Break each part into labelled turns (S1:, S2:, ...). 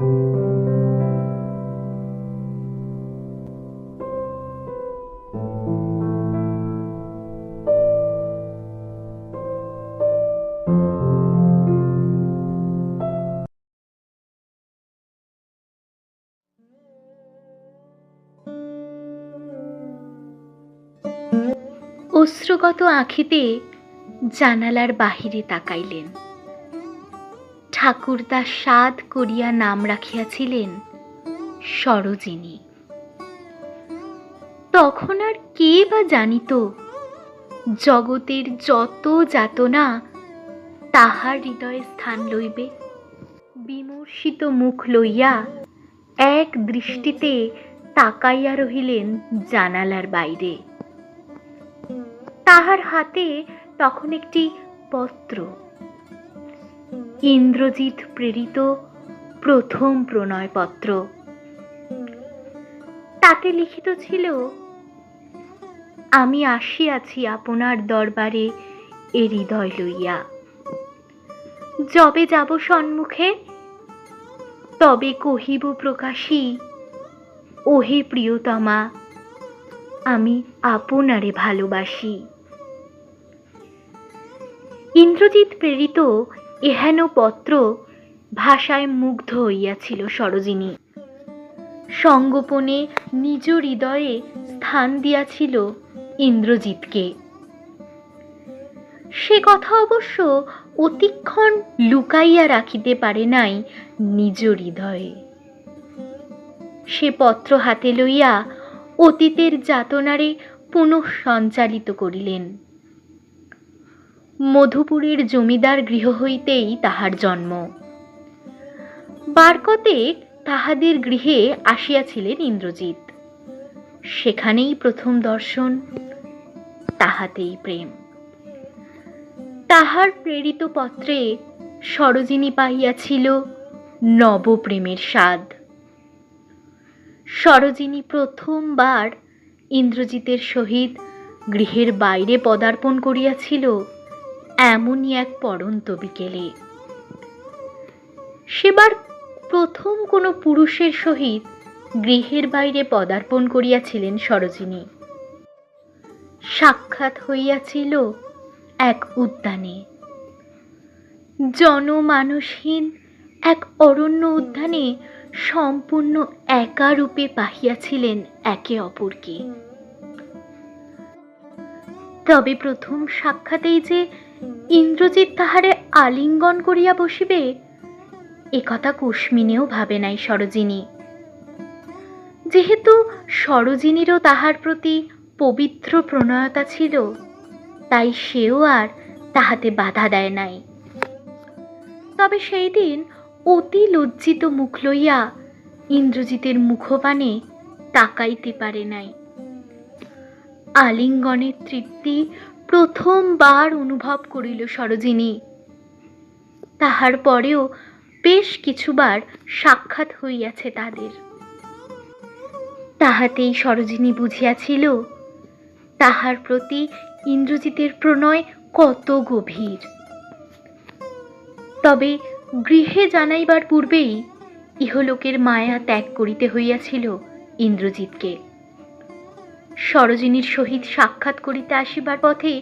S1: অশ্রুগত আঁখিতে জানালার বাহিরে তাকাইলেন। ঠাকুরদা সাদ করিয়া নাম রাখিয়াছিলেন সরোজিনী। তখন আর কে বা জানিত জগতের যত যাতনা তাহার হৃদয়ে স্থান লইবে। বিমর্ষিত মুখ লইয়া এক দৃষ্টিতে তাকাইয়া রহিলেন জানালার বাইরে। তাহার হাতে তখন একটি পত্র ইন্দ্রজিৎ প্রেরিত প্রথম প্রণয়পত্র। তাতে লিখিত ছিল, আমি আসিয়াছি আপনার দরবারে এ হৃদয় লইয়া। যবে যাব সম্মুখে তবে কহিব প্রকাশী, ওহে প্রিয়তমা, আমি আপনারে ভালোবাসি। ইন্দ্রজিৎ প্রেরিত এহেন পত্র ভাষায় মুগ্ধ হইয়াছিল সরোজিনী। সঙ্গোপনে নিজ হৃদয়ে স্থান দিয়াছিল ইন্দ্রজিৎকে। সে কথা অবশ্য অতিক্ষণ লুকাইয়া রাখিতে পারে নাই নিজ হৃদয়ে। সে পত্র হাতে লইয়া অতীতের যাতনারে পুনঃ সঞ্চালিত করিলেন। মধুপুরের জমিদার গৃহ হইতেই তাহার জন্ম। বারকতেক তাহাদের গৃহে আসিয়াছিলেন ইন্দ্রজিৎ। সেখানেই প্রথম দর্শন, তাহাতেই প্রেম। তাহার প্রেরিত পত্রে সরোজিনী পাইয়াছিল নবপ্রেমের স্বাদ। সরোজিনী প্রথমবার ইন্দ্রজিতের সহিত গৃহের বাইরে পদার্পণ করিয়াছিল এমনই এক পড়ন্ত বিকেলে সেবার প্রথম কোনো পুরুষের সহিত গৃহের বাইরে পদার্পণ করিয়াছিলেন সরোজিনী। সাক্ষাৎ হইয়াছিল এক উদ্যানে। জনমানসহীন এক অরণ্য উদ্যানে সম্পূর্ণ একা রূপে পাহিয়াছিলেন একে অপরকে। তবে প্রথম সাক্ষাতেই যে ইন্দ্রজিৎ তাহারে আলিঙ্গন করিয়া বসিবে? একথা কুস্মিনেও ভাবে নাই সরোজিনী। যেহেতু সরোজিনীরও তাহার প্রতি পবিত্র প্রণয়তা ছিল, তাই সেও আর তাহাতে বাধা দেয় নাই। তবে সেই দিন অতি লজ্জিত মুখ লইয়া ইন্দ্রজিতের মুখপানে তাকাইতে পারে নাই। আলিঙ্গনের তৃপ্তি প্রথমবার অনুভব করিল সরোজিনী। তাহার পরেও বেশ কিছুবার সাক্ষাৎ হইয়াছে তাদের। তাহাতেই সরোজিনী বুঝিয়াছিল, তাহার প্রতি ইন্দ্রজিতের প্রণয় কত গভীর। তবে গৃহে জানাইবার পূর্বেই ইহলোকের মায়া ত্যাগ করিতে হইয়াছিল ইন্দ্রজিৎকে। সরোজিনীর সহিত সাক্ষাৎ করিতে আসিবার পথে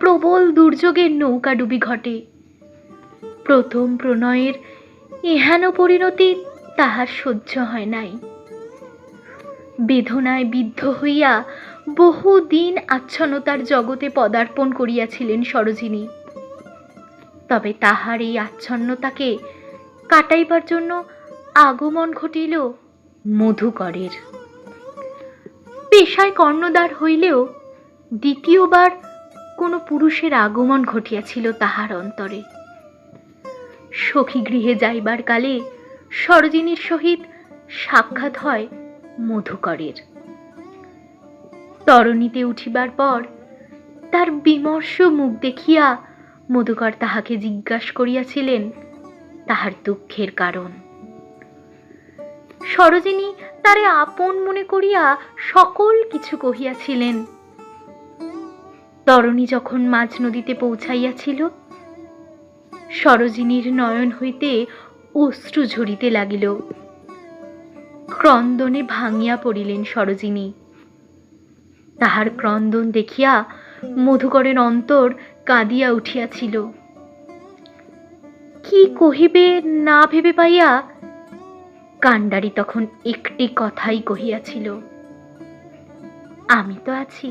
S1: প্রবল দুর্যোগের নৌকাডুবি ঘটে। প্রথম প্রণয়ের এহেন পরিণতি তাহার সহ্য হয় নাই। বেদনায় বিদ্ধ হইয়া বহুদিন আচ্ছন্নতার জগতে পদার্পণ করিয়াছিলেন সরোজিনী। তবে তাহার এই আচ্ছন্নতাকে কাটাইবার জন্য আগমন ঘটিল মধুকরের। পেশায় কর্ণদার হইলেও দ্বিতীয়বার কোনো পুরুষের আগমন ঘটিয়াছিল তাহার অন্তরে। সখী গৃহে যাইবার কালে সরোজিনীর সহিত সাক্ষাৎ হয় মধুকরের। তরণীতে উঠিবার পর তার বিমর্ষ মুখ দেখিয়া মধুকর তাহাকে জিজ্ঞাসা করিয়াছিলেন, তাহার দুঃখের কারণ। সরোজিনী তারে আপন মনে করিয়া সকল কিছু কহিয়াছিলেন। তরণী যখন মাঝ নদীতে পৌঁছাইয়াছিল, সরোজিনীর নয়ন হইতে অশ্রু ঝরিতে লাগিল। ক্রন্দনে ভাঙিয়া পড়িলেন সরোজিনী। তাহার ক্রন্দন দেখিয়া মধুকরের অন্তর কাঁদিয়া উঠিয়াছিল। কি কহিবে না ভেবে পাইয়া কাণ্ডারি তখন একটি কথাই কহিয়াছিল, আমি তো আছি।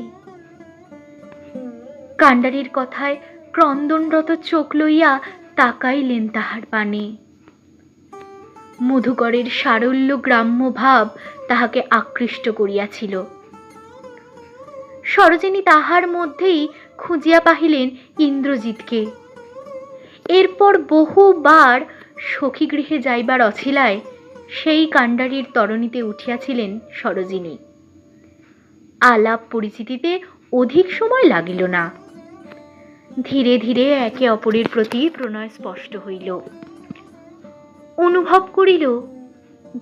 S1: কাণ্ডারির কথায় ক্রন্দনরত চোখ লইয়া তাকাইলেন তাহার পানে মধুকরের সারল্য গ্রাম্য ভাব তাহাকে আকৃষ্ট করিয়াছিল। সরোজিনী তাহার মধ্যেই খুঁজিয়া পাহিলেন ইন্দ্রজিৎকে। এরপর বহুবার সখীগৃহে যাইবার অছিলায় সেই কাণ্ডারির তরণীতে উঠিয়াছিলেন সরোজিনী। আলাপ পরিচিতিতে অধিক সময় লাগিল না। ধীরে ধীরে একে অপরের প্রতি প্রণয় স্পষ্ট হইল। অনুভব করিল,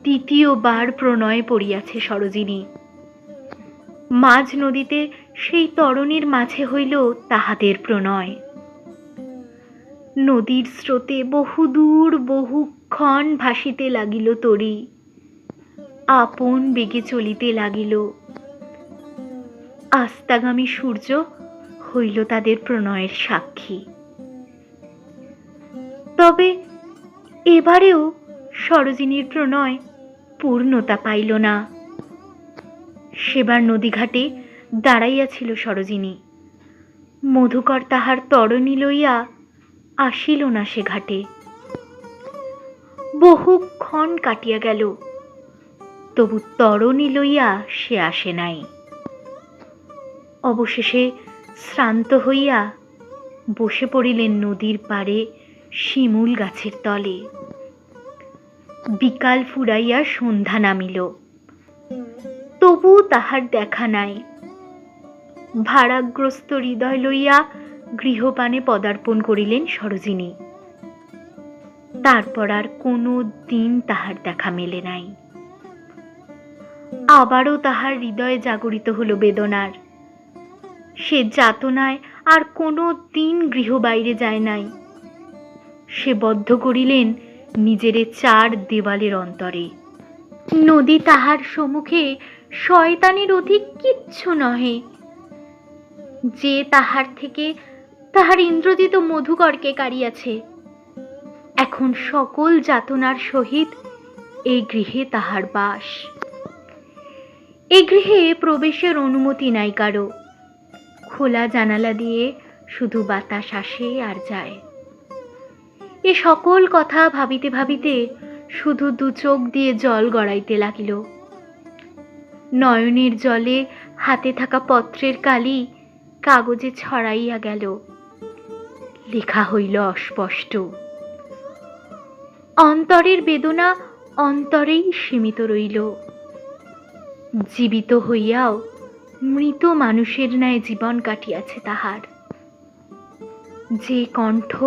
S1: দ্বিতীয়বার প্রণয়ে পড়িয়াছে সরোজিনী। মাঝ নদীতে সেই তরণীর মাঝে হইল তাহাদের প্রণয়। নদীর স্রোতে বহুদূর বহুক্ষণ ভাসিতে লাগিল তরি, আপন বেগে চলিতে লাগিল। আস্তাগামী সূর্য হইল তাদের প্রণয়ের সাক্ষী। তবে এবারেও সরোজিনীর প্রণয় পূর্ণতা পাইল না। সেবার নদীঘাটে দাঁড়াইয়াছিল সরোজিনী। মধুকর তাহার তরণী লইয়া আসিল না সে ঘাটে। বহুক্ষণ কাটিয়া গেল। তবু তরণী লইয়া সে আসে নাই। অবশেষে শ্রান্ত হইয়া বসে পড়িলেন নদীর পাড়ে শিমুল গাছের তলে। বিকাল ফুরাইয়া সন্ধ্যা নামিল। তবু তাহার দেখা নাই। ভারাগ্রস্ত হৃদয় লইয়া গৃহপানে পদার্পণ করিলেন সরোজিনী। তারপর আর কোনো দিন তাহার দেখা মেলে নাই। আবারও তাহার হৃদয়ে জাগরিত হলো বেদনার। সে যাতনায় আর কোনো দিন গৃহ বাইরে যায় নাই। সে বদ্ধ করিলেন নিজেরে চার দেওয়ালের অন্তরে। নদী তাহার সম্মুখে শয়তানের অধিক কিচ্ছু নহে। যে তাহার থেকে তাহার ইন্দ্রজিত মধুকরকে কাড়িয়াছে এখন সকল যাতনার সহিত এই গৃহে তাহার বাস। এই গৃহে প্রবেশের অনুমতি নাই কারও। খোলা জানালা দিয়ে শুধু বাতাস আসে আর যায়। এ সকল কথা ভাবিতে ভাবিতে শুধু দু চোখ দিয়ে জল গড়াইতে লাগিল। নয়নের জলে হাতে থাকা পত্রের কালি কাগজে ছড়াইয়া গেল। লেখা হইল অস্পষ্ট। অন্তরের বেদনা অন্তরেই সীমিত রইল। জীবিত হইয়াও মৃত মানুষের ন্যায় জীবন কাটিয়াছে তাহার। যে কণ্ঠ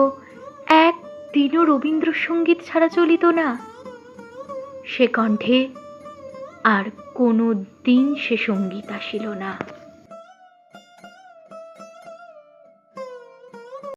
S1: এক দিনও রবীন্দ্রসঙ্গীত ছাড়া চলিত না, সে কণ্ঠে আর কোনো দিন সে সংগীত আসিল না।